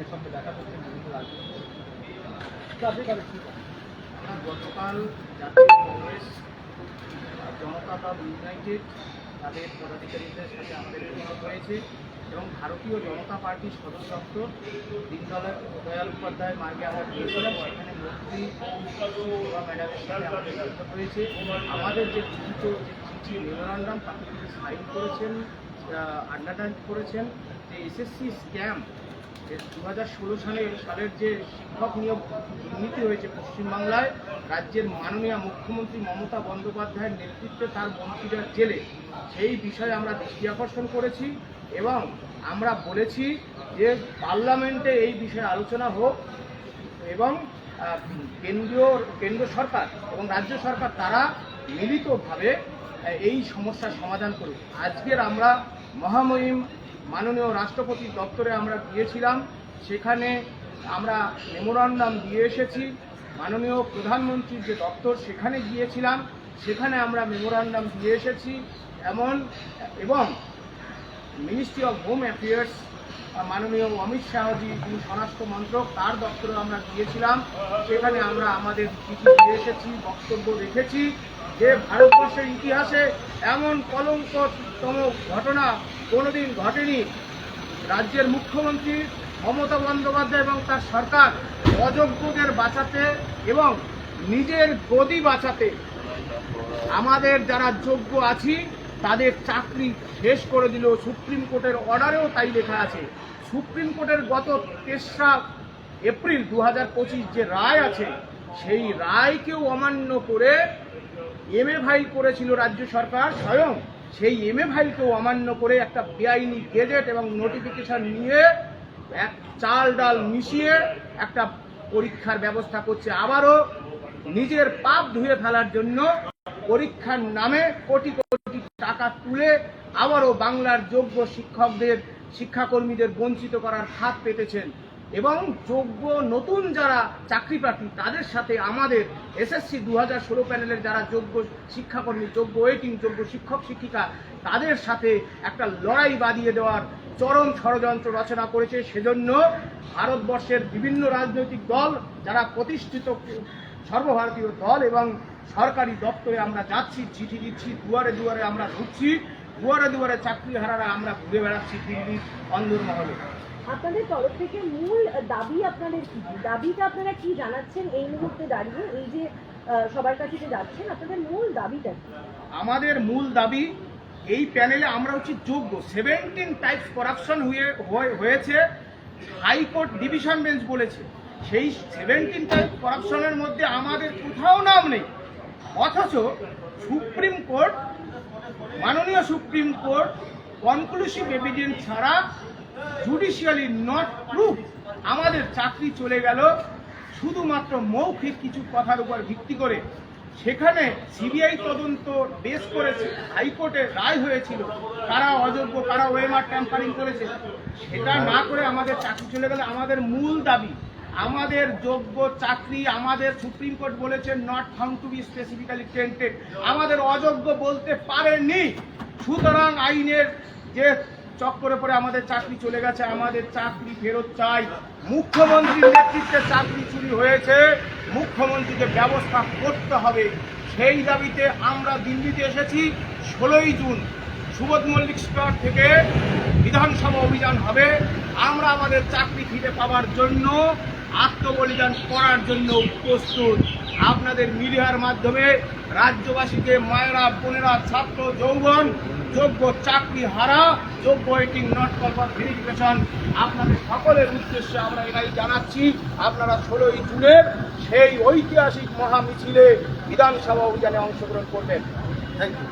এর সঙ্গে দেখা গতকাল জাতীয় কংগ্রেস জনতা দল ইউনাইটেড তাদের পদাধিকারীদের সাথে আমাদের হয়েছে এবং ভারতীয় জনতা পার্টির সদর দপ্তর দীনদয়াল দয়াল উপাধ্যায় মার্গে আমরা গিয়েছিলাম সেখানে মন্ত্রী ম্যাডামের সাথে আমাদের বৈঠক হয়েছে। আমাদের যে লিখিত যে চিঠি মেমোরান্ডাম, তাতে তিনি সাইন করেছেন আন্ডারটাইন করেছেন। যে এসএসসি স্ক্যাম দু হাজার ষোলো সালে সালের যে শিক্ষক নিয়োগ দুর্নীতি হয়েছে পশ্চিমবাংলায়, রাজ্যের মাননীয় মুখ্যমন্ত্রী মমতা বন্দ্যোপাধ্যায়ের নেতৃত্বে তার মন্ত্রীরা জেলে, সেই বিষয়ে আমরা দৃষ্টি আকর্ষণ করেছি এবং আমরা বলেছি যে পার্লামেন্টে এই বিষয়ে আলোচনা হোক এবং কেন্দ্রীয়, কেন্দ্র সরকার এবং রাজ্য সরকার তারা মিলিতভাবে এই সমস্যার সমাধান করুক। আজকের আমরা মহামহিম মাননীয় রাষ্ট্রপতির দপ্তরে আমরা গিয়েছিলাম। সেখানে আমরা মেমোরান্ডাম দিয়ে এসেছি। মাননীয় প্রধানমন্ত্রীর যে দপ্তর, সেখানে গিয়েছিলাম। সেখানে আমরা মেমোরান্ডাম দিয়ে এসেছি। এমন, এবং মিনিস্ট্রি অফ হোম অ্যাফেয়ার্স মাননীয় অমিত শাহজি, যিনি স্বরাষ্ট্র মন্ত্রক, তার দপ্তরে আমরা গিয়েছিলাম। সেখানে আমরা আমাদের চিঠি দিয়ে এসেছি, বক্তব্য রেখেছি। যে ভারতবর্ষের ইতিহাসে এমন কলঙ্কতম ঘটনা কোনোদিন ঘটেনি। রাজ্যের মুখ্যমন্ত্রী মমতা বন্দ্যোপাধ্যায় এবং তার সরকার অযোগ্যদের বাঁচাতে এবং নিজের গদি বাঁচাতে আমাদের যারা যোগ্য আছি, তাদের চাকরি শেষ করে দিল। সুপ্রিম কোর্টের অর্ডারেও তাই লেখা আছে। সুপ্রিম কোর্টের গত তেসরা এপ্রিল দু হাজার পঁচিশ যে রায় আছে, সেই রায়কেও অমান্য করে এম এ ফাইল করেছিল রাজ্য সরকার স্বয়ং। সেই এম এ ফাইলকেও অমান্য করে একটা বেআইনি গেজেট এবং নোটিফিকেশন নিয়ে এক চাল ডাল মিশিয়ে একটা পরীক্ষার ব্যবস্থা করছে। আবারও নিজের পাপ ধুয়ে ফেলার জন্য পরীক্ষার নামে কোটি কোটি টাকা তুলে আবারও বাংলার যোগ্য শিক্ষকদের, শিক্ষাকর্মীদের বঞ্চিত করার হাত পেতেছেন। এবং যোগ্য নতুন যারা চাকরি প্রার্থী, তাদের সাথে আমাদের এসএসসি দু হাজার ষোলো প্যানেলের যারা যোগ্য শিক্ষাকর্মী, যোগ্য ওয়েটিং যোগ্য শিক্ষক, শিক্ষিকা, তাদের সাথে একটা লড়াই বাঁধিয়ে দেওয়ার চরম ষড়যন্ত্র রচনা করেছে। সেজন্য ভারতবর্ষের বিভিন্ন রাজনৈতিক দল, যারা প্রতিষ্ঠিত সর্বভারতীয় দল এবং সরকারি দপ্তরে আমরা যাচ্ছি, চিঠি দিচ্ছি, দুয়ারে দুয়ারে আমরা ঢুকছি, দুয়ারে দুয়ারে চাকরি হারারা আমরা ঘুরে বেড়াচ্ছি দিল্লির অন্দরমহলে। আপনাদের তরফ থেকে মূল দাবি আপনাদের কি? দাবিটা আপনারা কি জানাচ্ছেন এই মুহূর্তে দাঁড়িয়ে? এই যে সবার কাছে যে যাচ্ছেন, আপনাদের মূল দাবিটা কি? আমাদের মূল দাবি, এই প্যানেলে আমরা হচ্ছে যোগ্য। সেভেন্টিন টাইপস করাপশন হয়ে, হয়ে- হয়েছে। হাইকোর্ট ডিভিশন বেঞ্চ বলেছে। সেই সেভেন্টিন টাইপ করাপশনের মধ্যে আমাদের কোথাও নাম নেই। অথচ সুপ্রিম কোর্ট, মাননীয় সুপ্রিম কোর্ট কনক্লুসিভ এভিডেন্স ছাড়া জুডিশিয়ালি নট প্রুফ আমাদের চাকরি চলে গেল। শুধুমাত্র মৌখিক কিছু কথার উপর ভিত্তি করে। সেখানে সিবিআই তদন্ত বেশ করেছে, হাইকোর্টে রায় হয়েছিল। কারা অযোগ্য, কারা ওয়েমার ট্যাম্পারিং করেছে, সেটা না করে আমাদের চাকরি চলে গেলে। আমাদের মূল দাবি, আমাদের যোগ্য চাকরি আমাদের সুপ্রিম কোর্ট বলেছে not found to be specifically tainted আমাদের অযোগ্য বলতে পারেনি। সুতরাং আইনের যে চক্করে পরে আমাদের চাকরি চলে গেছে, আমাদের চাকরি ফেরত চাই। মুখ্যমন্ত্রীর নেতৃত্বে চাকরি চুরি হয়েছে, মুখ্যমন্ত্রীকে ব্যবস্থা করতে হবে। সেই দাবিতে আমরা দিল্লিতে এসেছি, ষোলোই জুন, সুবোধ মল্লিক স্কোয়ার থেকে বিধানসভা অভিযান হবে। আমরা আমাদের চাকরি ফিরে পাওয়ার জন্য আত্মবলিদান করার জন্য প্রস্তুত। আপনাদের মিডিয়ার মাধ্যমে রাজ্যবাসীকে মায়েরা, বোনেরা, ছাত্র, যৌবন, যোগ্য চাকরি হারা, যোগ্য ওয়েটিং নট কল ভেরিফিকেশন আপনাদের সকলের উদ্দেশ্যে আমরা এটাই জানাচ্ছি, আপনারা ষোলোই জুনের সেই ঐতিহাসিক মহা মিছিলে বিধানসভা অভিযানে অংশগ্রহণ করবেন। Thank you